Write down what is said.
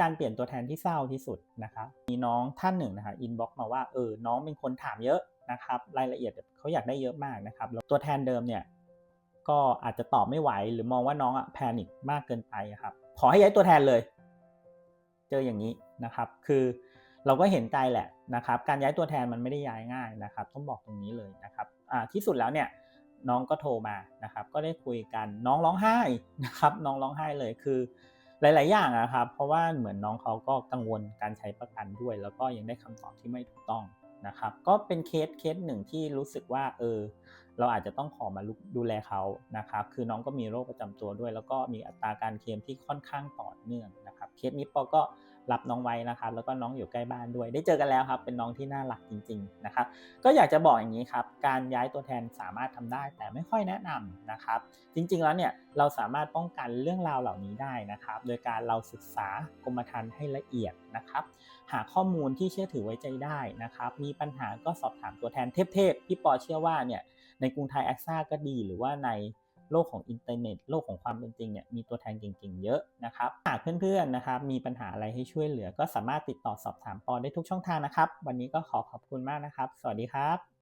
การเปลี่ยนตัวแทนที่เศร้าที่สุดนะครับมีน้องท่านหนึ่งนะครับอินบ็อกมาว่าเออน้องเป็นคนถามเยอะนะครับรายละเอียดเขาอยากได้เยอะมากนะครับแล้วตัวแทนเดิมเนี่ยก็อาจจะตอบไม่ไหวหรือมองว่าน้องอะแพนิคมากเกินไปครับขอให้ย้ายตัวแทนเลย เจออย่างนี้นะครับ คือเราก็เห็นใจแหละนะครับ การย้ายตัวแทนมันไม่ได้ย้ายง่ายนะครับ ต้องบอกตรงนี้เลยนะครับอ่าที่สุดแล้วเนี่ยน้องก็โทรมานะครับ ก็ได้คุยกันน้องร้องไห้นะครับ น้องร้องไห้เลยคือ หลาย ๆ อย่างอะครับ เพราะว่าเหมือนน้องเขาก็กังวลการใช้ประกันด้วย แล้วก็ยังได้คำตอบที่ไม่ถูกต้องนะครับ ก็เป็นเคสเคสหนึ่งที่รู้สึกว่าเออเราอาจจะต้องขอมาดูแลเขานะครับ คือน้องก็มีโรคประจำตัวด้วย แล้วก็มีอัตราการเคลมที่ค่อนข้างต่อเนื่องนะครับ เคสนี้ปอก็ รับน้องไว้นะครับ แล้วก็น้องอยู่ใกล้บ้านด้วย ได้เจอกันแล้วครับ เป็นน้องที่น่ารักจริง ๆ นะครับ ก็อยากจะบอกอย่างนี้ครับ การย้ายตัวแทนสามารถทำได้ แต่ไม่ค่อยแนะนำนะครับ จริง ๆ แล้วเนี่ยเราสามารถป้องกันเรื่องราวเหล่านี้ได้นะครับ โดยการเราศึกษากรมธรรม์ให้ละเอียดนะครับ หาข้อมูลที่เชื่อถือไว้ใจได้นะครับ มีปัญหาก็สอบถามตัวแทนเทพๆพี่ปอเชื่อว่าเนี่ยในกรุงไทยแอคซ่าก็ดีหรือว่าใน โลกของอินเทอร์เน็ต โลกของความเป็นจริงเนี่ยมีตัวแทนเก่งๆเยอะนะครับหากเพื่อนๆนะครับมีปัญหาอะไรให้ช่วยเหลือ ก็สามารถติดต่อสอบถามปอได้ทุกช่องทางนะครับ วันนี้ก็ขอขอบคุณมากนะครับ สวัสดีครับ